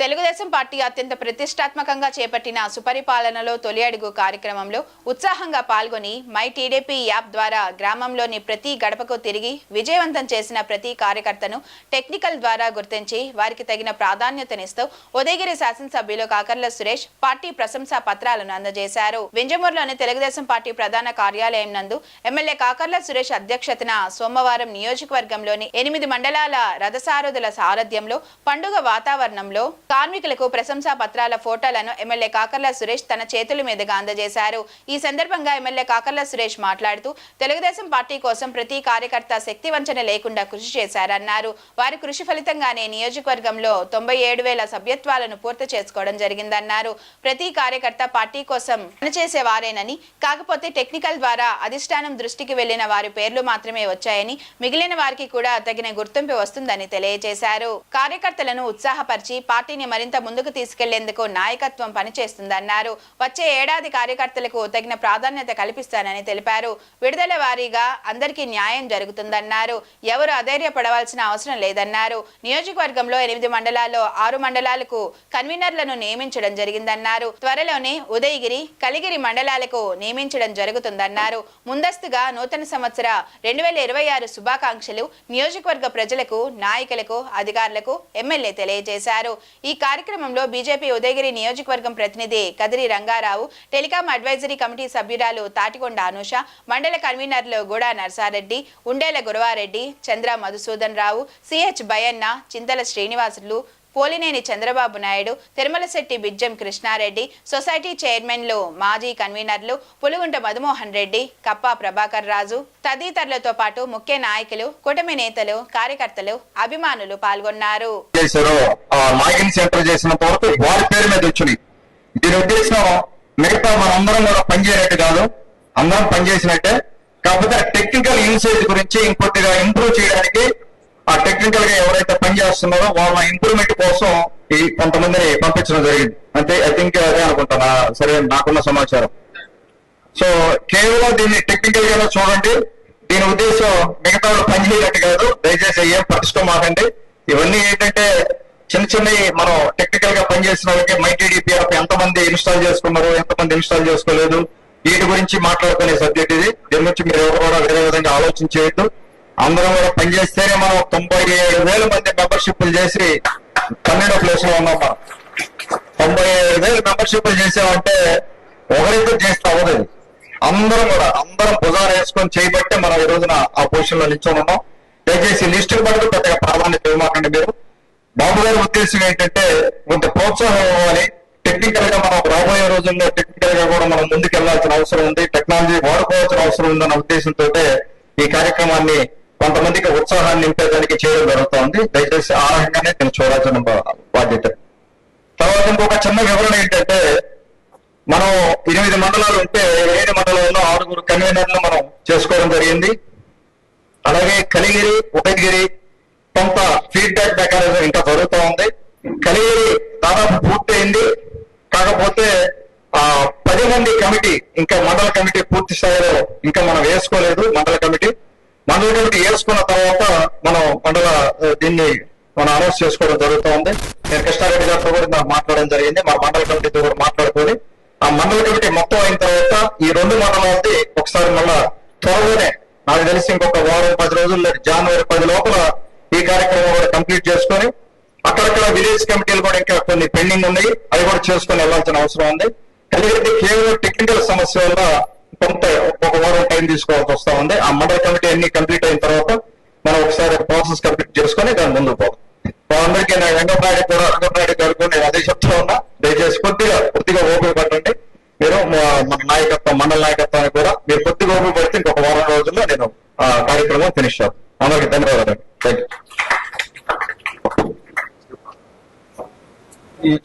Telugu Desam party అత్యంత ప్రతిష్టాత్మకంగా చేపట్టిన సుపరిపాలనలో తొలి అడుగు కార్యక్రమంలో ఉత్సాహంగా పాల్గొని మై టీడీపీ యాప్ ద్వారా గ్రామంలోని ప్రతి గడపకు తిరిగి విజయవంతం చేసిన ప్రతి కార్యకర్తను టెక్నికల్ ద్వారా గుర్తించి వారికి తగిన ప్రాధాన్యతనిస్తూ ఉదయగిరి శాసనసభ్యులు కాకర్ల సురేష్ పార్టీ ప్రశంసా పత్రాలను అందజేశారు. వింజమూరులోని తెలుగుదేశం పార్టీ ప్రధాన కార్యాలయం నందు ఎమ్మెల్యే కాకర్ల సురేష్ అధ్యక్షతన సోమవారం నియోజకవర్గంలోని ఎనిమిది మండలాల రథసారథుల సారథ్యంలో పండుగ వాతావరణంలో కార్మికులకు ప్రశంసా పత్రాల ఫోటోలను ఎమ్మెల్యే కాకర్ల సురేష్ తన చేతుల మీదుగా అందజేశారు. ఈ సందర్భంగా ఎమ్మెల్యే కాకర్ల సురేష్ మాట్లాడుతూ తెలుగుదేశం పార్టీ కోసం ప్రతి కార్యకర్త శక్తి వంచన లేకుండా కృషి చేశారన్నారు. వారి కృషి ఫలితంగానే నియోజకవర్గంలో తొంభై ఏడు వేల సభ్యత్వాలను పూర్తి చేసుకోవడం జరిగిందన్నారు. ప్రతి కార్యకర్త పార్టీ కోసం పనిచేసే వారేనని కాకపోతే టెక్నికల్ ద్వారా అధిష్టానం దృష్టికి వెళ్ళిన వారి పేర్లు మాత్రమే వచ్చాయని మిగిలిన వారికి కూడా తగిన గుర్తింపు వస్తుందని తెలియజేశారు. కార్యకర్తలను ఉత్సాహపరిచి పార్టీ పార్టీని మరింత ముందుకు తీసుకెళ్ళేందుకు నాయకత్వం పనిచేస్తుందన్నారు. వచ్చే ఏడాది కార్యకర్తలకు తగిన ప్రాధాన్యత కల్పిస్తానని తెలిపారు. విడుదల వారీగా అందరికీ న్యాయం జరుగుతుందన్నారు. ఎవరు అధైర్యపడవలసిన అవసరం లేదన్నారు. నియోజకవర్గంలో ఎనిమిది మండలాల్లో ఆరు మండలాలకు కన్వీనర్లను నియమించడం జరిగిందన్నారు. త్వరలోనే ఉదయగిరి కలిగిరి మండలాలకు నియమించడం జరుగుతుందన్నారు. ముందస్తుగా నూతన సంవత్సర రెండు వేల ఇరవై ఆరు శుభాకాంక్షలు నియోజకవర్గ ప్రజలకు నాయకులకు అధికారులకు ఎమ్మెల్యే తెలియజేశారు. ఈ ఈ కార్యక్రమంలో బీజేపీ ఉదయగిరి నియోజకవర్గం ప్రతినిధి Kadiri Rangarao telecom advisory committee సభ్యురాలు తాటికొండ అనూష మండల కన్వీనర్లు గూడా నర్సారెడ్డి ఉండేల గురవారెడ్డి చంద్ర మధుసూదన్ రావు సిహెచ్ బయన్న చింతల శ్రీనివాసులు పోలినేని చంద్రబాబు నాయుడు తిరుమలశెట్టి బిజ్జం కృష్ణారెడ్డి సొసైటీ చైర్మన్లు మాజీ కన్వీనర్లు పులుగుంట మధుమోహన్ రెడ్డి కప్పా ప్రభాకర్ రాజు తదితరులతో పాటు ముఖ్య నాయకులు కూటమి నేతలు కార్యకర్తలు అభిమానులు పాల్గొన్నారు. మిగతా మనందరం కూడా పనిచేయనట్టు కాదు. అందరం పనిచేసినట్టే. కాకపోతే టెక్నికల్ యూసేజ్ గురించి ఇంకొద్దిగా ఇంప్రూవ్ చేయడానికి ఆ టెక్నికల్గా ఎవరైతే పనిచేస్తున్నారో వాళ్ళ ఇంప్రూవ్మెంట్ కోసం ఈ కొంతమందిని పంపించడం జరిగింది. అంతే ఐ థింక్ అదే అనుకుంటాను. సరే నాకున్న సమాచారం. సో కేవలం దీన్ని టెక్నికల్గా చూడండి. దీని ఉద్దేశం మిగతా వాళ్ళు పని కాదు. దయచేసి ఏం ప్రతిష్టం మాకండి. ఇవన్నీ ఏంటంటే చిన్న చిన్నవి మనం టెక్నికల్గా పనిచేసిన వాళ్ళకి మైటీడీపీ యాప్ ఎంతమంది ఇన్స్టాల్ చేసుకున్నారు ఎంతమంది ఇన్స్టాల్ చేసుకోలేదు వీటి గురించి మాట్లాడుకునే సబ్జెక్ట్ ఇది. దీని గురించి మీరు ఎవరు కూడా వేరే విధంగా ఆలోచించేయద్దు అందరం కూడా పనిచేస్తేనే మనం తొంభై ఏడు వేల మంది మెంబర్షిప్లు చేసి పన్నెండో ప్లేస్లో ఉన్నాం మనం. తొంభై ఏడు వేలు మెంబర్షిప్లు చేసామంటే ఒకరిద్దరు చేస్తే అవ్వదు. అందరం కూడా అందరం భుజాలు వేసుకొని చేయబట్టే మనం ఈ రోజున ఆ పొజిషన్లో నిల్చొని ఉన్నాం. దయచేసి లిస్టు పడుతూ పెద్దగా ప్రాధాన్యత ఇవ్వమాకండి మీరు. బాబు గారి ఉద్దేశం ఏంటంటే కొంత ప్రోత్సాహం ఇవ్వాలి. టెక్నికల్గా మనం రాబోయే రోజుల్లో టెక్నికల్గా కూడా మనం ముందుకు వెళ్ళాల్సిన అవసరం ఉంది. టెక్నాలజీ వాడుకోవాల్సిన అవసరం ఉందన్న ఉద్దేశంతో ఈ కార్యక్రమాన్ని కొంతమందికి ఉత్సాహాన్ని నింపేదానికి చేయడం జరుగుతోంది. దయచేసి ఆ రకంగానే నేను చూడాల్సిన బా- బాధ్యత. తర్వాత ఇంకొక చిన్న వివరణ ఏంటంటే మనం ఎనిమిది మండలాలు ఉంటే ఏడు మండలాల్లో ఆరుగురు కన్వీనర్లు మనం చేసుకోవడం జరిగింది. అలాగే కలిగిరి ఉదయగిరి కొంత ఫీడ్బ్యాక్ మెకానిజం ఇంకా జరుగుతూ ఉంది. కలిగిరి దాదాపు పూర్తయింది. కాకపోతే ఆ పది మంది కమిటీ ఇంకా మండల కమిటీ పూర్తి స్థాయిలో ఇంకా మనం వేసుకోలేదు. మండల కమిటీ మండలి కమిటీ వేసుకున్న తర్వాత మనం మండల దీన్ని మనం అనౌన్స్ చేసుకోవడం జరుగుతూ ఉంది నేను కృష్ణారెడ్డి గారితో కూడా నాకు మాట్లాడడం జరిగింది. మా మండల కమిటీతో కూడా మాట్లాడుకొని ఆ మండల కమిటీ మొత్తం అయిన తర్వాత ఈ రెండు మండలాలది ఒకసారి మళ్ళా త్వరలోనే నాకు తెలిసి ఇంకొక వారం పది రోజుల్లో జనవరి పది లోపల ఈ కార్యక్రమం వారి కంప్లీట్ చేసుకొని అక్కడక్కడ విలేజ్ కమిటీలు కూడా ఇంకా కొన్ని పెండింగ్ ఉన్నాయి. అవి కూడా చేసుకొని వెళ్ళాల్సిన అవసరం ఉంది. ఎందుకంటే కేవలం టెక్నికల్ సమస్య వల్ల కొంత ఒక వారం టైం తీసుకోవాల్సి వస్తా ఉంది. ఆ మండల కమిటీ అన్ని కంప్లీట్ అయిన తర్వాత మనం ఒకసారి ప్రాసెస్ కంప్లీట్ చేసుకొని దాని ముందుకు పోతాం వాళ్ళందరికీ నా వెంకటనాయుడు కూడా వెంకటనాయుడు గారు నేను అదే చెప్తా ఉన్నా. దయచేసి కొద్దిగా కొద్దిగా ఓపిక పట్టండి. మీరు మన నాయకత్వం మండల నాయకత్వాన్ని కూడా మీరు కొద్దిగా ఓపిక పడితే ఇంకొక వారం రోజుల్లో నేను ఆ కార్యక్రమం ఫినిష్ చేస్తాను. అందరికి ధన్యవాదాలు. Thank you